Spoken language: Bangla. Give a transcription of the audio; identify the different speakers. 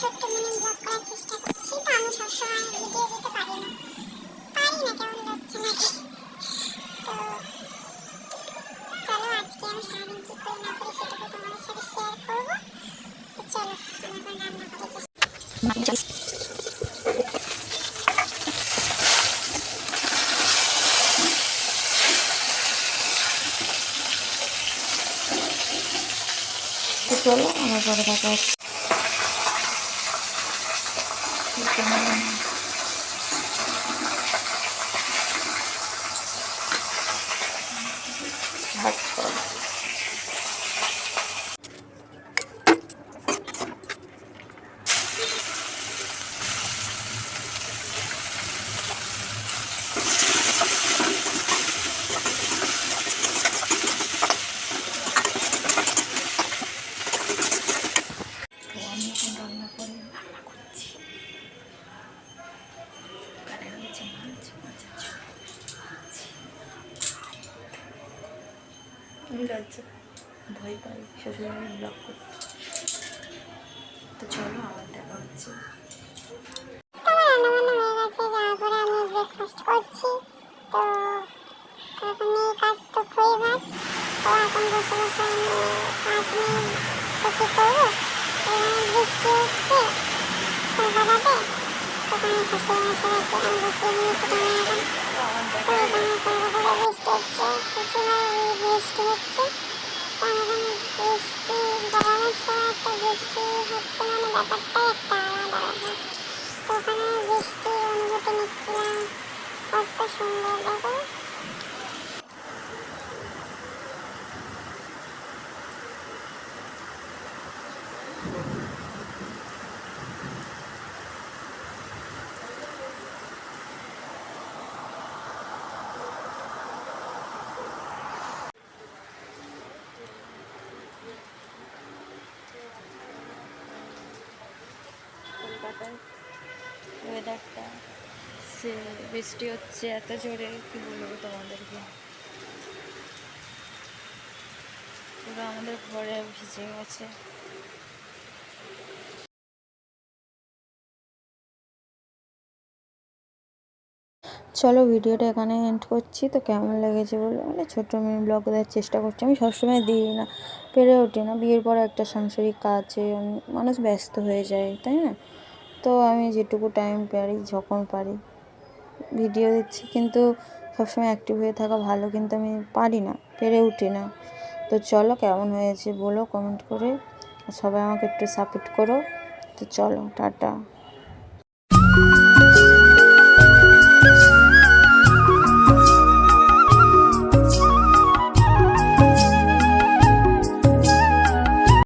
Speaker 1: ছোট্ট মিনি ব্লগ করার চেষ্টা করছি তো আমি সবসময় ভিডিও দিতে পারি না পারি না কেমন লাগছে নাকি তো চলো আজকে আমি সারাদিন কী করি না করি সেটুকু তোমাদের সাথে শেয়ার করব তো চলো আমি রান্না করে চেষ্টা চলো আমার পরে দেখা ভাত লজ্জা ভয় পাই, শ্বশুরবাড়ি ব্লগ করতে তো চলো আমার দেখা হচ্ছে।
Speaker 2: গেছে ব্রেকফাস্ট করছি। এখন এই কাজ তো হয়ে ভাত তো এখন বসে বসে গেছে বৃষ্টি হচ্ছে প্রচুর বৃষ্টি হচ্ছে কারণ বৃষ্টি গরমের সময় একটা বৃষ্টি হচ্ছে মানে ব্যাপারটাই একটা আলাদা ব্যাপার তো ওখানে বৃষ্টির অনুভূতি নিচ্ছিলাম কত সুন্দর দেখো
Speaker 1: কলকাতার ওয়েদারটা সে বৃষ্টি হচ্ছে, এত জোরে কি বলব তোমাদেরকে? পুরো আমাদের ঘরে ভিজে গেছে। চলো ভিডিওটা এখানে এন্ড করছি, তো কেমন লেগেছে বলে? মানে ছোট্ট মেয়ে ব্লগ দেওয়ার চেষ্টা করছি। আমি সবসময় দিই না, পেরে ওঠি না। বিয়ের পরে একটা সাংসারিক কাজে মানুষ ব্যস্ত হয়ে যায়, তাই না? তো আমি যেটুকু টাইম পারি, যখন পারি। ভিডিও দিচ্ছি কিন্তু সবসময় অ্যাক্টিভ হয়ে থাকা ভালো কিন্তু আমি পারি না, পেরে উঠি না। তো চলো কেমন হয়েছে বলো কমেন্ট করে। সবাই আমাকে একটু সাপোর্ট করো। তো চলো, টাটা।